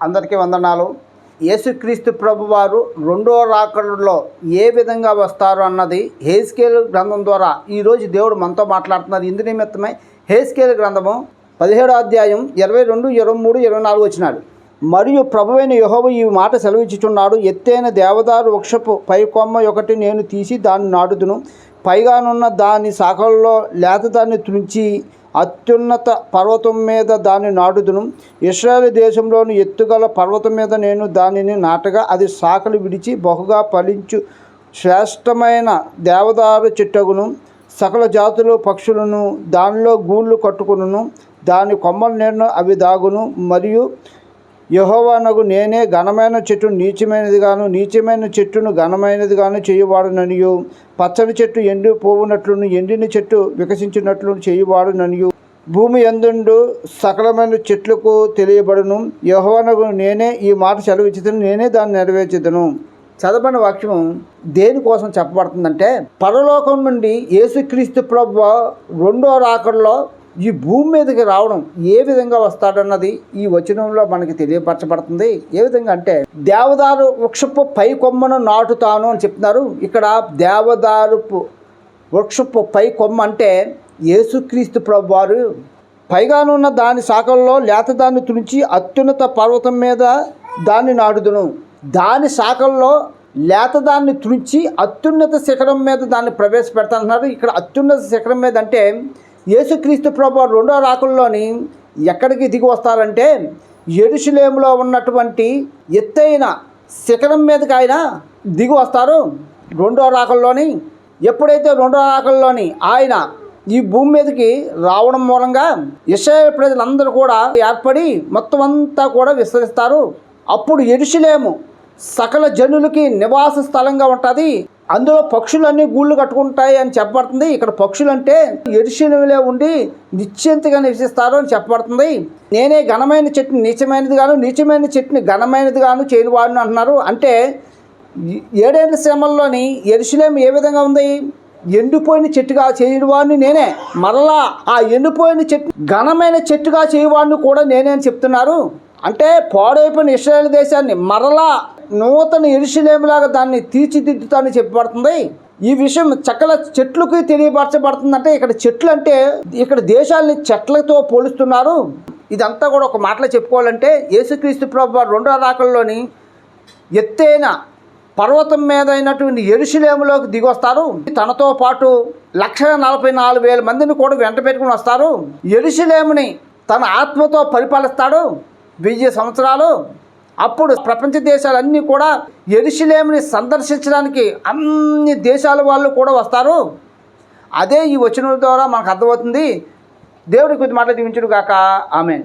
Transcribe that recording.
అందరికీ వందనాలు. యేసుక్రీస్తు ప్రభు వారు రెండో రాకడలో ఏ విధంగా వస్తారు అన్నది హేస్కేల్ గ్రంథం ద్వారా ఈరోజు దేవుడు మనతో మాట్లాడుతున్నారు. ఇందు నిమిత్తమై హేస్కేల్ గ్రంథము పదిహేడో అధ్యాయం ఇరవై రెండు ఇరవై మూడు ఇరవై నాలుగు వచ్చినాడు. మరియు ప్రభువైన యెహోవా ఈ మాట సెలవిచ్చుచున్నాడు ఎత్తైన దేవదారు వృక్షపు పై కొమ్మ ఒకటి నేను తీసి దాన్ని నాటుదును. పైగానున్న దాని శాఖల్లో లేత దాన్ని తుంచి అత్యున్నత పర్వతం మీద దాని నాటుదును. ఇస్రాయల్ దేశంలోని ఎత్తుగల పర్వతం మీద నేను దానిని నాటగా అది శాఖలు విడిచి బహుగా ఫలించు శ్రేష్టమైన దేవదారు చిట్టగును. సకల జాతులు పక్షులను దానిలో గూళ్ళు కట్టుకును దాని కొమ్మల నీడను అవి దాగును. మరియు యహోవానగు నేనే ఘనమైన చెట్టును నీచమైనదిగాను నీచమైన చెట్టును ఘనమైనదిగాను చేయవాడుననియు. పచ్చని చెట్టు ఎండి పోవునట్లును ఎండిన చెట్టు వికసించినట్లు చేయవాడుననియు. భూమి ఎందుండు సకలమైన చెట్లకు తెలియబడును. యహోవనగు నేనే ఈ మాట సెలవిచ్చుతును నేనే దాన్ని నెరవేర్చుదును చదవని వాక్యం దేనికోసం చెప్పబడుతుందంటే పరలోకం నుండి యేసుక్రీస్తు ప్రభు రెండో రాకడలో ఈ భూమి మీదకి రావడం ఏ విధంగా వస్తాడన్నది ఈ వచనంలో మనకి తెలియపరచబడుతుంది. ఏ విధంగా అంటే దేవదారు వృక్షపు పై కొమ్మను నాటుతాను అని చెప్తున్నారు. ఇక్కడ దేవదారుపు వృక్షపు పై కొమ్మ అంటే యేసుక్రీస్తు ప్రభు వారు పైగానున్న దాని శాఖల్లో లేతదాన్ని తుడిచి అత్యున్నత పర్వతం మీద దాన్ని నాటుదును. దాని శాఖల్లో లేతదాన్ని తుడిచి అత్యున్నత శిఖరం మీద దాన్ని ప్రవేశపెడతానంటున్నారు ఇక్కడ అత్యున్నత శిఖరం మీద అంటే యేసుక్రీస్తు ప్రభు రెండో రాకుల్లోని ఎక్కడికి దిగి వస్తారంటే ఎరుషులేములో ఉన్నటువంటి ఎత్తైన శిఖరం మీదకి ఆయన దిగి వస్తారు. రెండో రాకల్లోని ఎప్పుడైతే రెండో రాకల్లోని ఆయన ఈ భూమి మీదకి రావడం మూలంగా ఇస్రాయేల్ ప్రజలందరూ కూడా ఏర్పడి మొత్తం అంతా కూడా విస్తరిస్తారు. అప్పుడు ఎరుషులేము సకల జనులకి నివాస స్థలంగా ఉంటుంది. అందులో పక్షులన్నీ గూళ్ళు కట్టుకుంటాయి అని చెప్పబడుతుంది. ఇక్కడ పక్షులు అంటే ఎరుశలంలో ఉండి నిశ్చింతగా నివసిస్తారు అని చెప్పబడుతుంది. నేనే ఘనమైన చెట్టుని నీచమైనది గాను నీచమైన చెట్టుని ఘనమైనది గాను చేయనివాడును అంటున్నారు. అంటే ఏడేళ్ళ శ్రమల్లోని ఎరుశలేం ఏ విధంగా ఉంది? ఎండిపోయిన చెట్టుగా చేయవాడిని నేనే. మరలా ఆ ఎండిపోయిన చెట్టు ఘనమైన చెట్టుగా చేయవాడిని కూడా నేనే అని చెప్తున్నారు. అంటే పాడైపోయిన ఇస్రాయేల్ దేశాన్ని మరలా నూతన ఇరుషులేమిలాగా దాన్ని తీర్చిదిద్దుతానని చెప్పబడుతుంది. ఈ విషయం చక్కల చెట్లకు తెలియపరచబడుతుందంటే ఇక్కడ చెట్లు అంటే ఇక్కడ దేశాలని చెట్లతో పోలుస్తున్నారు. ఇదంతా కూడా ఒక మాటలో చెప్పుకోవాలంటే యేసుక్రీస్తు ప్రభు రెండో రాకల్లోని ఎత్తైన పర్వతం మీద అయినటువంటి ఎరుశలేములోకి దిగొస్తారు. తనతో పాటు లక్ష నలభై నాలుగు వేల మందిని కూడా వెంట పెట్టుకుని వస్తారు. ఎరుశలేముని తన ఆత్మతో పరిపాలిస్తాడు. వెయ్యి సంవత్సరాలు. అప్పుడు ప్రపంచ దేశాలన్నీ కూడా ఎరుశలేముని సందర్శించడానికి అన్ని దేశాల వాళ్ళు కూడా వస్తారు. అదే ఈ వచనం ద్వారా మనకు అర్థమవుతుంది. దేవుడి కొద్ది మాటలు దీవించుడు గాక. ఆమెన్.